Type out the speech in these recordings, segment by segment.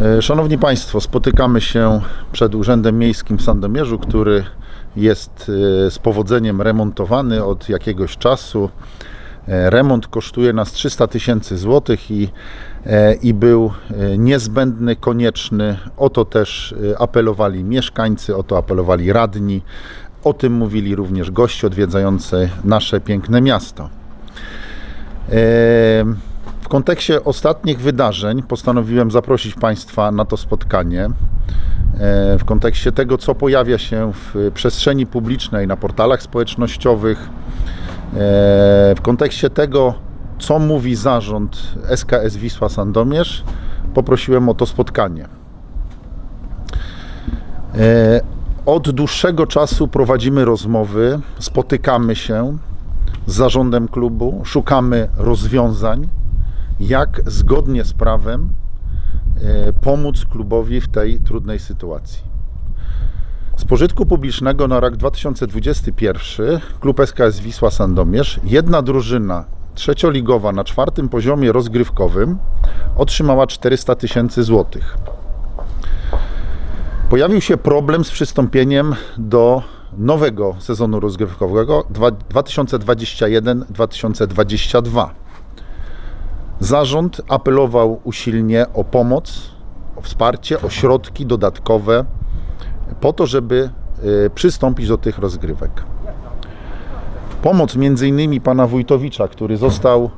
E, Szanowni Państwo, spotykamy się przed Urzędem Miejskim w Sandomierzu, który jest e, z powodzeniem remontowany od jakiegoś czasu. E, Remont kosztuje nas 300 tysięcy złotych i, i był niezbędny, konieczny. O to też apelowali mieszkańcy, o to apelowali radni. O tym mówili również goście odwiedzający nasze piękne miasto. Kontekście ostatnich wydarzeń postanowiłem zaprosić Państwa na to spotkanie. E, W kontekście tego, co pojawia się w przestrzeni publicznej, na portalach społecznościowych, e, w kontekście tego, co mówi zarząd SKS Wisła Sandomierz, poprosiłem o to spotkanie. E, Od dłuższego czasu prowadzimy rozmowy, spotykamy się z zarządem klubu, szukamy rozwiązań, jak zgodnie z prawem e, pomóc klubowi w tej trudnej sytuacji. Z pożytku publicznego na rok 2021 klub SKS Wisła Sandomierz, jedna drużyna trzecioligowa na czwartym poziomie rozgrywkowym otrzymała 400 tysięcy złotych. Pojawił się problem z przystąpieniem do nowego sezonu rozgrywkowego dwa- 2021-2022. Zarząd apelował usilnie o pomoc, o wsparcie, o środki dodatkowe po to, żeby y, przystąpić do tych rozgrywek. Pomoc między innymi pana Wójtowicza, który został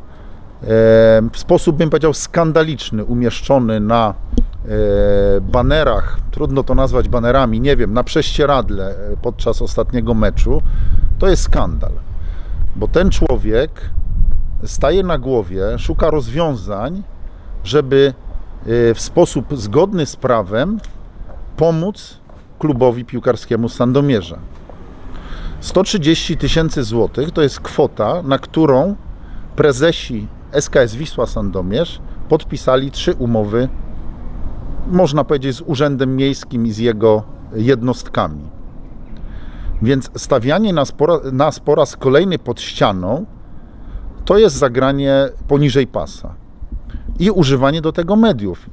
w sposób, bym powiedział, skandaliczny umieszczony na e, banerach, trudno to nazwać banerami, nie wiem, na prześcieradle e, podczas ostatniego meczu, to jest skandal. Bo ten człowiek staje na głowie, szuka rozwiązań, żeby e, w sposób zgodny z prawem pomóc klubowi piłkarskiemu Sandomierza. 130 tysięcy złotych to jest kwota, na którą prezesi SKS Wisła Sandomierz podpisali trzy umowy, można powiedzieć, z Urzędem Miejskim i z jego jednostkami. Więc stawianie nas po, ra- nas po raz kolejny pod ścianą to jest zagranie poniżej pasa i używanie do tego mediów.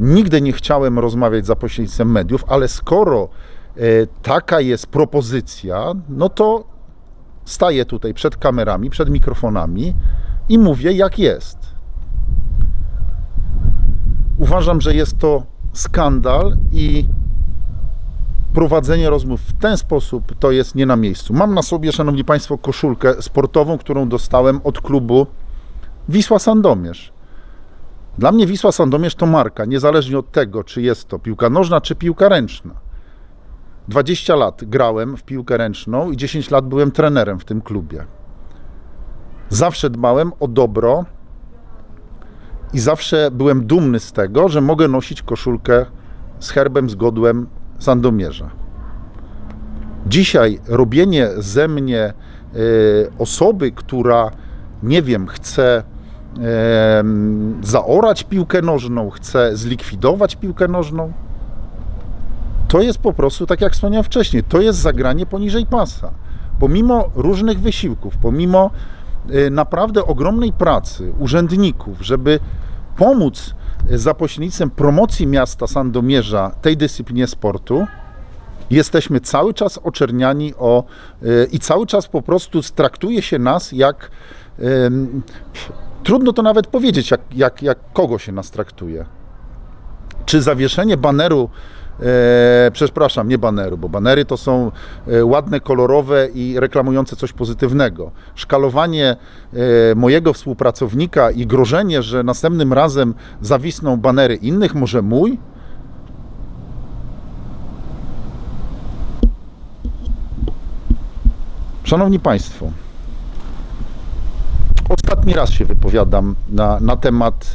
Nigdy nie chciałem rozmawiać za pośrednictwem mediów, ale skoro e, taka jest propozycja, no to staję tutaj przed kamerami, przed mikrofonami i mówię jak jest. Uważam, że jest to skandal i prowadzenie rozmów w ten sposób to jest nie na miejscu. Mam na sobie, szanowni państwo, koszulkę sportową, którą dostałem od klubu Wisła Sandomierz. Dla mnie Wisła Sandomierz to marka, niezależnie od tego, czy jest to piłka nożna, czy piłka ręczna. 20 lat grałem w piłkę ręczną i 10 lat byłem trenerem w tym klubie. Zawsze dbałem o dobro i zawsze byłem dumny z tego, że mogę nosić koszulkę z herbem, z godłem Sandomierza. Dzisiaj robienie ze mnie y, osoby, która, nie wiem, chce zaorać piłkę nożną, chce zlikwidować piłkę nożną, to jest po prostu, tak jak wspomniałem wcześniej, to jest zagranie poniżej pasa. Pomimo różnych wysiłków, pomimo y, naprawdę ogromnej pracy urzędników, żeby pomóc y, za pośrednictwem promocji miasta Sandomierza tej dyscyplinie sportu, jesteśmy cały czas oczerniani o, y, i cały czas po prostu traktuje się nas jak. trudno to nawet powiedzieć, jak, jak, jak kogo się nas traktuje. Czy zawieszenie baneru, e, przepraszam, nie baneru, bo banery to są e, ładne, kolorowe i reklamujące coś pozytywnego. Szkalowanie e, mojego współpracownika i grożenie, że następnym razem zawisną banery innych, może mój, Szanowni Państwo, ostatni raz się wypowiadam na, na temat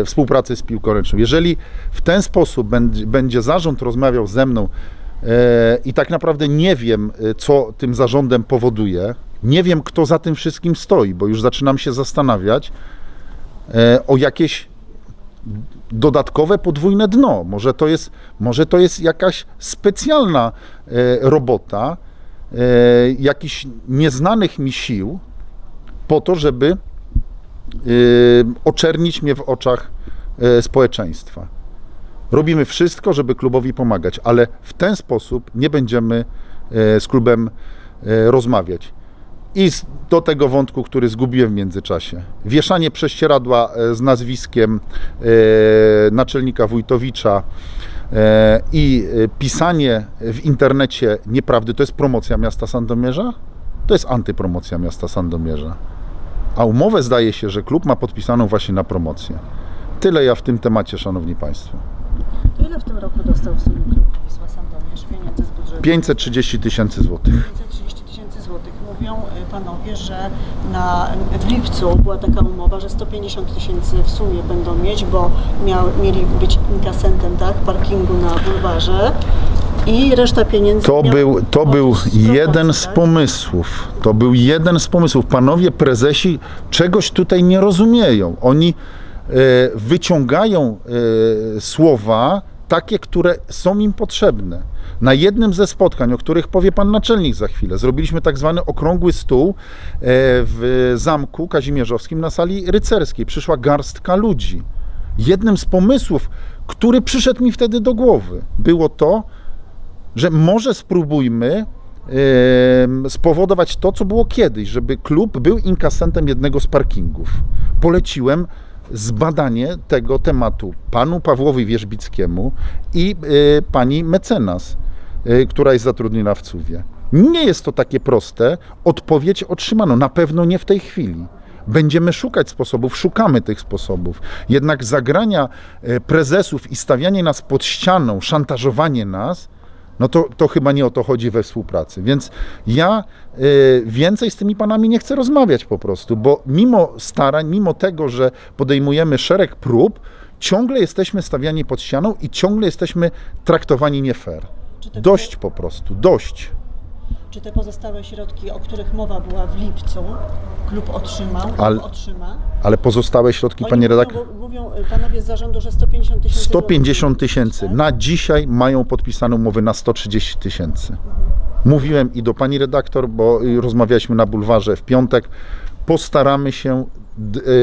y, współpracy z piłką ręczną. Jeżeli w ten sposób będzie, będzie zarząd rozmawiał ze mną y, i tak naprawdę nie wiem, y, co tym zarządem powoduje, nie wiem, kto za tym wszystkim stoi, bo już zaczynam się zastanawiać y, o jakieś dodatkowe podwójne dno. Może to jest, może to jest jakaś specjalna e, robota e, jakichś nieznanych mi sił po to, żeby e, oczernić mnie w oczach e, społeczeństwa. Robimy wszystko, żeby klubowi pomagać, ale w ten sposób nie będziemy e, z klubem rozmawiać. I do tego wątku, który zgubiłem w międzyczasie. Wieszanie prześcieradła z nazwiskiem naczelnika Wójtowicza i pisanie w internecie nieprawdy, to jest promocja miasta Sandomierza? To jest antypromocja miasta Sandomierza. A umowę zdaje się, że klub ma podpisaną właśnie na promocję. Tyle ja w tym temacie, szanowni państwo. To ile w tym roku dostał w sumie klub Wisła Sandomierz pieniędzy z budżetu? 530 tysięcy złotych. 530 tysięcy złotych. Mówią y, panowie, że na, w lipcu była taka umowa, że 150 tysięcy w sumie będą mieć, bo miał, mieli być inkasentem tak, parkingu na bulwarze i reszta pieniędzy To miała był, to był jeden z pomysłów. To był jeden z pomysłów. Panowie prezesi czegoś tutaj nie rozumieją. Oni e, wyciągają e, słowa takie, które są im potrzebne. Na jednym ze spotkań, o których powie pan naczelnik za chwilę, zrobiliśmy tak zwany okrągły stół e, w zamku kazimierzowskim na sali rycerskiej. Przyszła garstka ludzi. Jednym z pomysłów, który przyszedł mi wtedy do głowy, było to, że może spróbujmy spowodować to, co było kiedyś, żeby klub był inkasentem jednego z parkingów. Poleciłem zbadanie tego tematu panu Pawłowi Wierzbickiemu i y, pani mecenas, y, która jest zatrudniona w CUWie. Nie jest to takie proste. Odpowiedź otrzymano, na pewno nie w tej chwili. Będziemy szukać sposobów, szukamy tych sposobów. Jednak zagrania e, prezesów i stawianie nas pod ścianą, szantażowanie nas, no to, to chyba nie o to chodzi we współpracy. Więc ja y, więcej z tymi panami nie chcę rozmawiać po prostu, bo mimo starań, mimo tego, że podejmujemy szereg prób, ciągle jesteśmy stawiani pod ścianą i ciągle jesteśmy traktowani nie fair. Dość po prostu, dość. Czy te pozostałe środki, o których mowa była w lipcu, klub otrzymał, klub Ale- otrzyma? Ale pozostałe środki, Oni panie mówią, redaktor, bo- Mówią y, panowie z zarządu, że 150 tysięcy 150 złotych, tysięcy. tak? Na dzisiaj mają podpisaną umowę na 130 tysięcy. Mówiłem i do pani redaktor, bo y, rozmawialiśmy na bulwarze w piątek. Postaramy się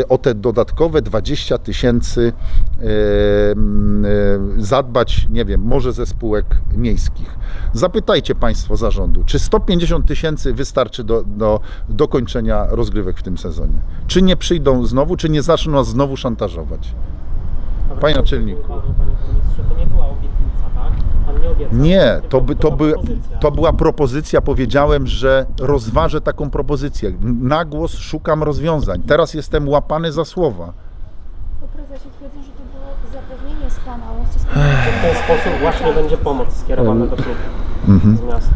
o te dodatkowe 20 tysięcy y, y, zadbać, nie wiem, może ze spółek miejskich. Zapytajcie Państwo zarządu, czy 150 tysięcy wystarczy do, do dokończenia rozgrywek w tym sezonie? Czy nie przyjdą znowu, czy nie zaczną nas znowu szantażować? Panie naczelniku. Panie ministrze, to nie była obietnica? Pan nie obiecał. Nie, tylko to, by, to, była by, propozycja. to była propozycja. Powiedziałem, że rozważę taką propozycję. Na głos szukam rozwiązań. Teraz jestem łapany za słowa. Bo prezesie twierdzą, że to było zapewnienie z Pana łącznie z Panem. W ten sposób właśnie będzie pomoc skierowana do klubu Mhm. z miasta.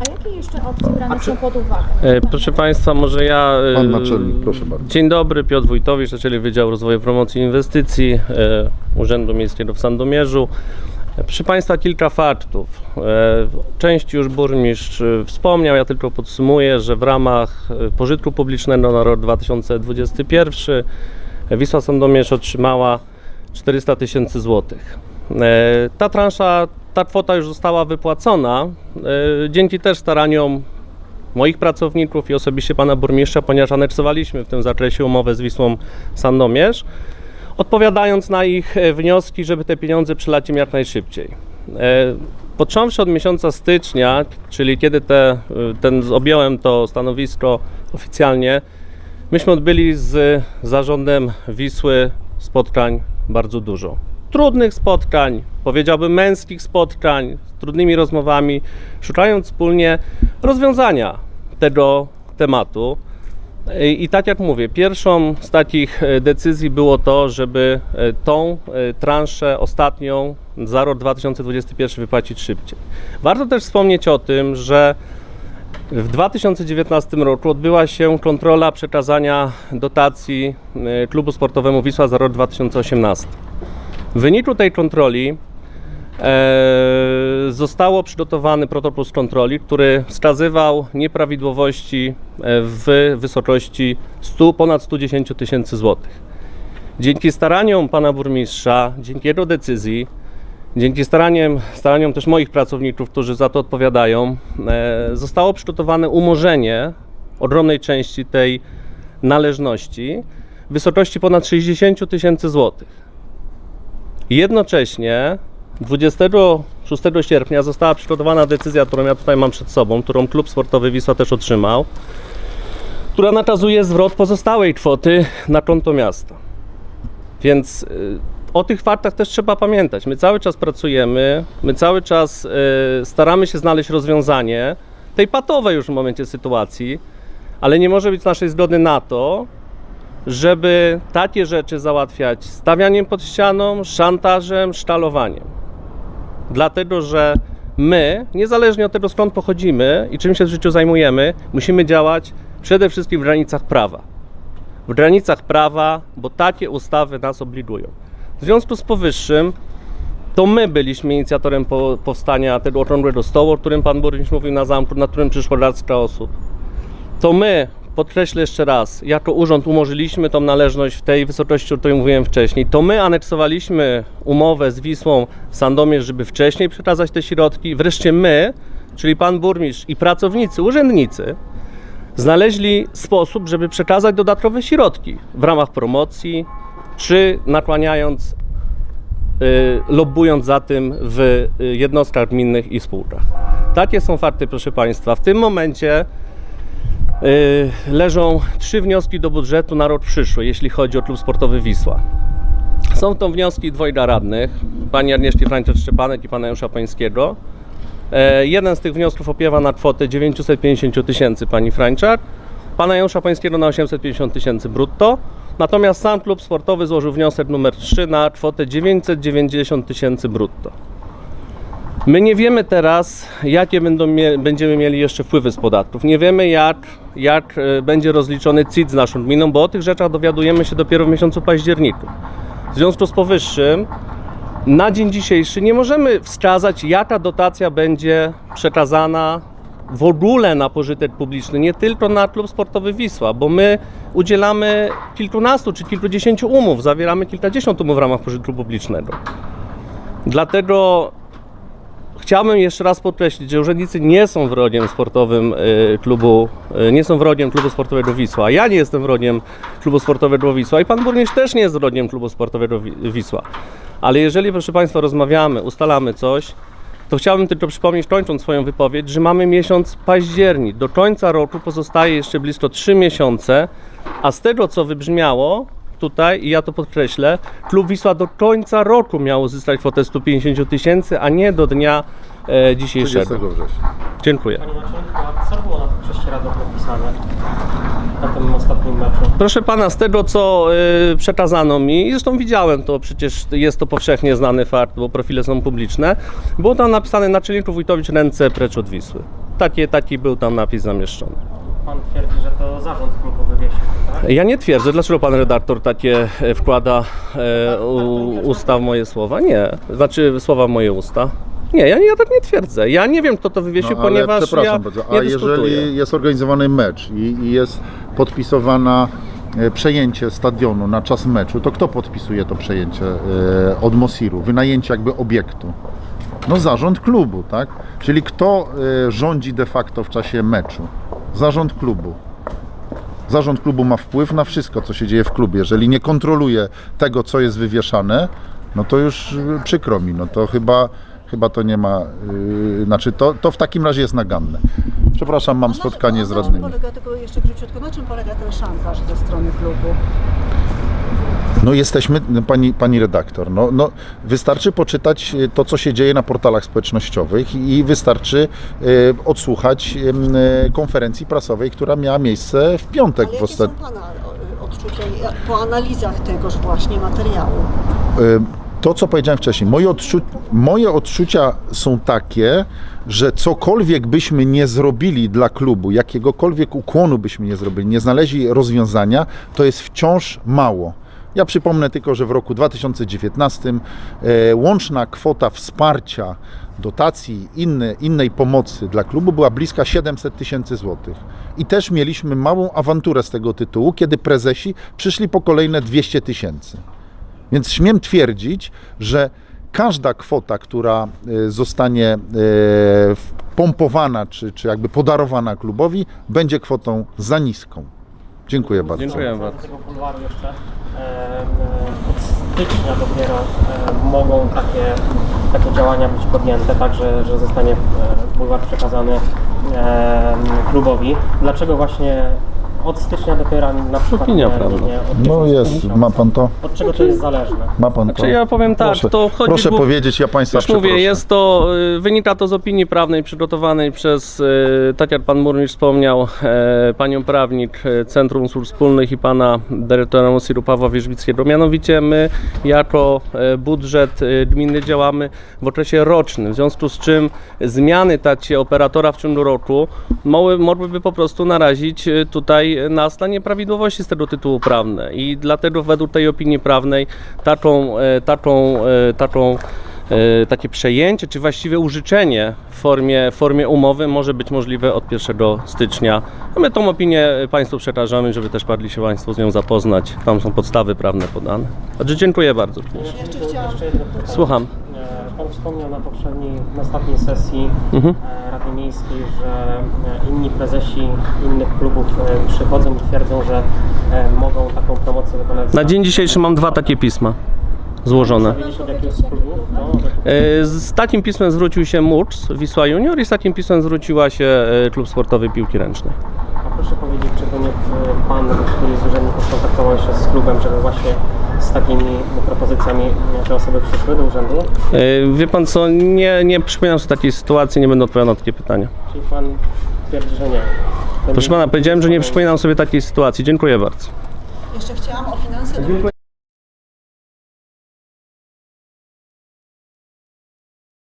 A jakie jeszcze opcje brane są pod uwagę? E, Proszę Państwa, może ja. e, Pan naczelnik, proszę bardzo. Dzień dobry, Piotr Wójtowicz, naczelnik Wydziału Rozwoju Promocji Inwestycji e, Urzędu Miejskiego w Sandomierzu. E, Proszę Państwa, kilka faktów. E, Część już burmistrz e, wspomniał, ja tylko podsumuję, że w ramach e, pożytku publicznego na rok 2021 Wisła Sandomierz otrzymała 400 tysięcy złotych. E, Ta transza, ta kwota już została wypłacona e, dzięki też staraniom moich pracowników i osobiście pana burmistrza, ponieważ aneksowaliśmy w tym zakresie umowę z Wisłą Sandomierz, odpowiadając na ich e, wnioski, żeby te pieniądze przylać im jak najszybciej. E, Począwszy od miesiąca stycznia, czyli kiedy te, ten, objąłem to stanowisko oficjalnie, myśmy odbyli z zarządem Wisły spotkań bardzo dużo. Trudnych spotkań, powiedziałbym męskich spotkań, z trudnymi rozmowami, szukając wspólnie rozwiązania tego tematu. I, tak jak mówię, pierwszą z takich e, decyzji było to, żeby e, tą e, transzę ostatnią za rok 2021 wypłacić szybciej. Warto też wspomnieć o tym, że w 2019 roku odbyła się kontrola przekazania dotacji klubu sportowemu Wisła za rok 2018. W wyniku tej kontroli e, zostało przygotowany protokół z kontroli, który wskazywał nieprawidłowości e, w wysokości 100, ponad 110 tysięcy złotych. Dzięki staraniom pana burmistrza, dzięki jego decyzji, dzięki staraniom, staraniom też moich pracowników, którzy za to odpowiadają, e, zostało przygotowane umorzenie ogromnej części tej należności w wysokości ponad 60 tysięcy złotych. Jednocześnie 26 sierpnia została przygotowana decyzja, którą ja tutaj mam przed sobą, którą klub sportowy Wisła też otrzymał, która nakazuje zwrot pozostałej kwoty na konto miasta. Więc y, o tych faktach też trzeba pamiętać. My cały czas pracujemy, my cały czas y, staramy się znaleźć rozwiązanie tej patowej już w momencie sytuacji, ale nie może być naszej zgody na to, żeby takie rzeczy załatwiać stawianiem pod ścianą, szantażem, sztalowaniem. Dlatego, że my, niezależnie od tego skąd pochodzimy i czym się w życiu zajmujemy, musimy działać przede wszystkim w granicach prawa. W granicach prawa, bo takie ustawy nas obligują. W związku z powyższym, to my byliśmy inicjatorem po, powstania tego okrągłego stołu, o którym pan burmistrz mówił na zamku, na którym przyszło garstka osób. To my, podkreślę jeszcze raz, jako urząd umorzyliśmy tą należność w tej wysokości, o której mówiłem wcześniej. To my aneksowaliśmy umowę z Wisłą Sandomierz, żeby wcześniej przekazać te środki. Wreszcie my, czyli pan burmistrz i pracownicy, urzędnicy, znaleźli sposób, żeby przekazać dodatkowe środki w ramach promocji, czy nakłaniając, y, lobbując za tym w y, jednostkach gminnych i spółkach. Takie są fakty, proszę Państwa. W tym momencie leżą trzy wnioski do budżetu na rok przyszły, jeśli chodzi o klub sportowy Wisła. Są to wnioski dwojga radnych, pani Agnieszki Frańczak-Szczepanek i pana Jusza Pańskiego. E, Jeden z tych wniosków opiewa na kwotę 950 tysięcy pani Frańczak, pana Janusza Pańskiego na 850 tysięcy brutto. Natomiast sam klub sportowy złożył wniosek numer 3 na kwotę 990 tysięcy brutto. My nie wiemy teraz, jakie będą będziemy mieli jeszcze wpływy z podatków. Nie wiemy, jak, jak e, będzie rozliczony CIT z naszą gminą, bo o tych rzeczach dowiadujemy się dopiero w miesiącu październiku. W związku z powyższym, na dzień dzisiejszy nie możemy wskazać, jaka dotacja będzie przekazana w ogóle na pożytek publiczny, nie tylko na klub sportowy Wisła, bo my udzielamy kilkunastu czy kilkudziesięciu umów, zawieramy kilkadziesiąt umów w ramach pożytku publicznego. Dlatego chciałbym jeszcze raz podkreślić, że urzędnicy nie są wrogiem sportowym y, klubu, y, nie są wrogiem klubu sportowego Wisła. Ja nie jestem wrogiem klubu sportowego Wisła i pan burmistrz też nie jest wrogiem klubu sportowego Wi- Wisła. Ale jeżeli, proszę Państwa, rozmawiamy, ustalamy coś, to chciałbym tylko przypomnieć, kończąc swoją wypowiedź, że mamy miesiąc październik. Do końca roku pozostaje jeszcze blisko 3 miesiące, a z tego, co wybrzmiało tutaj, i ja to podkreślę, klub Wisła do końca roku miał uzyskać kwotę 150 tysięcy, a nie do dnia e, 30 dzisiejszego. września. Dziękuję. Panie Macieńku, a co było na tym prześcieradle podpisane? Na tym ostatnim meczu? Proszę pana, z tego co y, przekazano mi, i zresztą widziałem to, przecież jest to powszechnie znany fakt, bo profile są publiczne, było tam napisane naczelniku Wójtowicz ręce precz od Wisły. Taki, taki był tam napis zamieszczony. Pan twierdzi, że to zarząd klubu wywiesił, tak? Ja nie twierdzę, dlaczego pan redaktor takie e, wkłada e, u, usta w moje słowa. Nie, znaczy słowa w moje usta. Nie, ja, ja tak nie twierdzę. Ja nie wiem, kto to wywiesił, No, ale ponieważ ja przepraszam bardzo, nie a dyskutuję. jeżeli jest organizowany mecz i, i jest podpisowana e, przejęcie stadionu na czas meczu, to kto podpisuje to przejęcie e, od Mosiru? Wynajęcie jakby obiektu. No zarząd klubu, tak? Czyli kto e, rządzi de facto w czasie meczu? Zarząd klubu. Zarząd klubu ma wpływ na wszystko, co się dzieje w klubie. Jeżeli nie kontroluje tego, co jest wywieszane, no to już y, przykro mi, no to chyba, chyba to nie ma, yy, znaczy to, to w takim razie jest naganne. Przepraszam, mam na- spotkanie z na radnymi. czym polega, tylko jeszcze króciutko, na czym polega ten szantaż ze strony klubu? No jesteśmy, no, pani, pani redaktor, no, no wystarczy poczytać y, to, co się dzieje na portalach społecznościowych i wystarczy y, odsłuchać y, konferencji prasowej, która miała miejsce w piątek Ale w jakie są. Pana odczucia po analizach tegoż właśnie materiału? Y, To, co powiedziałem wcześniej, moje, odczu moje odczucia są takie, że cokolwiek byśmy nie zrobili dla klubu, jakiegokolwiek ukłonu byśmy nie zrobili, nie znaleźli rozwiązania, to jest wciąż mało. Ja przypomnę tylko, że w roku 2019 e, łączna kwota wsparcia, dotacji, inny, innej pomocy dla klubu była bliska 700 tysięcy złotych. I też mieliśmy małą awanturę z tego tytułu, kiedy prezesi przyszli po kolejne 200 tysięcy. Więc śmiem twierdzić, że każda kwota, która e, zostanie e, pompowana czy, czy jakby podarowana klubowi, będzie kwotą za niską. Dziękuję bardzo. Dziękuję bardzo. tego bulwaru jeszcze. E, pod stycznia dopiero mogą takie, takie działania być podjęte, tak, że, że zostanie e, bulwar przekazany klubowi. Dlaczego właśnie od stycznia dopiero na przykład Opinia nie, prawna. nie od No jest, miesiąca? ma pan to? Od czego to jest zależne? Ma pan to? Znaczy ja powiem tak, proszę, to chodzi proszę głów- powiedzieć, ja państwa Już mówię, przeproszę. jest to, y, wynika to z opinii prawnej przygotowanej przez, y, tak jak pan burmistrz wspomniał, e, panią prawnik e, Centrum Służb Wspólnych i pana dyrektora MOSIR-u Pawła Wierzbickiego. Mianowicie my jako e, budżet e, gminy działamy w okresie rocznym, w związku z czym zmiany tacie operatora w ciągu roku mogły, mogłyby po prostu narazić e, tutaj nas na nieprawidłowości z tego tytułu prawne i dlatego według tej opinii prawnej taką, e, taką, e, taką e, takie przejęcie, czy właściwie użyczenie w formie, formie umowy może być możliwe od 1 stycznia. A my tą opinię Państwu przekażemy, żeby też padli się Państwo z nią zapoznać. Tam są podstawy prawne podane. Także dziękuję bardzo. Słucham. Wspomniał na poprzedniej, na ostatniej sesji Mhm. e, Rady Miejskiej, że e, inni prezesi innych klubów e, przychodzą i twierdzą, że mogą taką promocję wykonać. Na dzień dzisiejszy mam dwa takie pisma złożone. Z takim pismem zwrócił się MURS, Wisła Junior i z takim pismem zwróciła się Klub Sportowy Piłki Ręcznej. A proszę powiedzieć, czy to nie Pan, który z urzędników kontaktował się z klubem, żeby właśnie z takimi propozycjami e, te osoby przyszły do urzędu? E, Wie Pan co, nie, nie przypominam sobie takiej sytuacji, nie będę odpowiadał na takie pytania. Czyli Pan twierdzi, że nie. Proszę Pana, powiedziałem, że nie przypominam sobie takiej sytuacji. Dziękuję bardzo. Jeszcze chciałam o finanse.